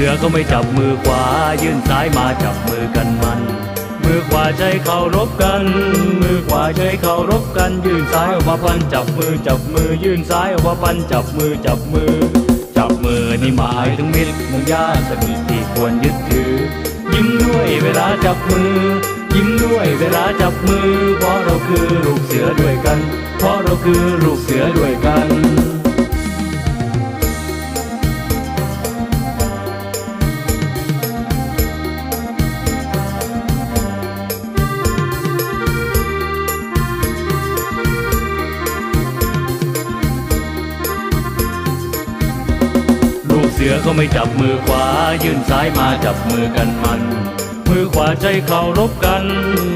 สือก็ไม่จับมือขวา ยื่นซ้ายมาจับมือกันมัน มือขวาใช้เคารพกัน มือขวาใช้เคารพกัน ยื่นซ้ายออกมาพันจับมือจับมือ ยื่นซ้ายออกมาพันจับมือจับมือ จับมือนี่หมายถึงมิตรมึงญาติสนิทที่ควรยึดถือ ยิ้มด้วยเวลาจับมือ ยิ้มด้วยเวลาจับมือ เพราะเราคือลูกเสือด้วยกัน เพราะเราคือลูกเสือด้วยกัน เสือเขาไม่จับมือขวา ยื่นซ้ายมาจับมือกันมัน มือขวาใช้เคารพกัน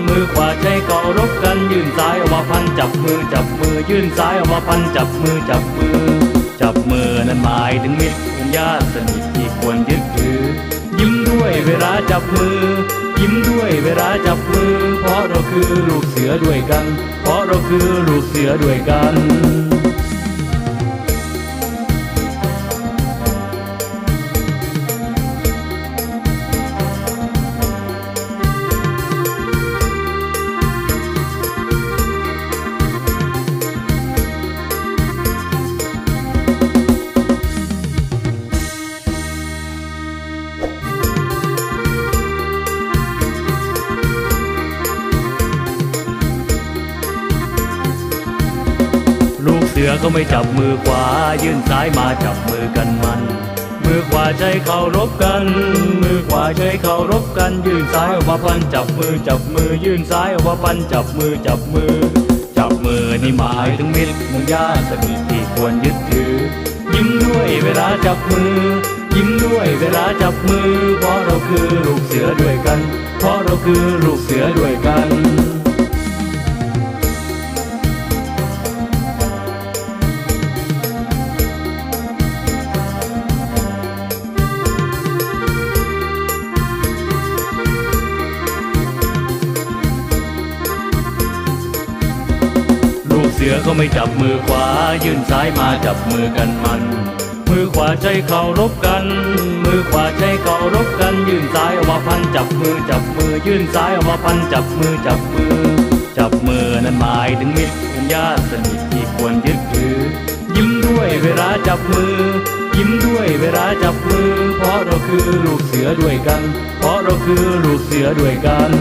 มือขวาใช้เคารพกัน ยื่นซ้ายออกมาพันจับมือจับมือ ยื่นซ้ายออกมาพันจับมือจับมือ จับมือนั้นหมายถึงมิตรญาติสนิทที่ควรยึดถือ ยิ้มด้วยเวลาจับมือ ยิ้มด้วยเวลาจับมือ เพราะเราคือลูกเสือด้วยกัน เพราะเราคือลูกเสือด้วยกัน ลูกเสือก็ไม่จับมือขวา ยื่นซ้ายมาจับมือกันมัน มือขวาใช้เคารพกัน มือขวาใช้เคารพกัน ยื่นซ้ายออกมาพันจับมือจับมือ ยื่นซ้ายออกมาพันจับมือจับมือ จับมือนี่หมายถึงมิตรมึงญาติสนิทที่ควรยึดถือ ยิ้มด้วยเวลาจับมือ ยิ้มด้วยเวลาจับมือ เพราะเราคือลูกเสือด้วยกัน เพราะเราคือลูกเสือด้วยกัน เสือก็ไม่จับมือขวา ยื่นซ้ายมาจับมือกันมัน มือขวาใช้เคารพกัน มือขวาใช้เคารพกัน ยื่นซ้ายออกมาพันจับมือจับมือ ยื่นซ้ายออกมาพันจับมือจับมือ จับมือนั้นหมายถึงมิตรคุณญาติสนิทที่ควรยึดถือ ยิ้มด้วยเวลาจับมือ ยิ้มด้วยเวลาจับมือ เพราะเราคือลูกเสือด้วยกัน เพราะเราคือลูกเสือด้วยกัน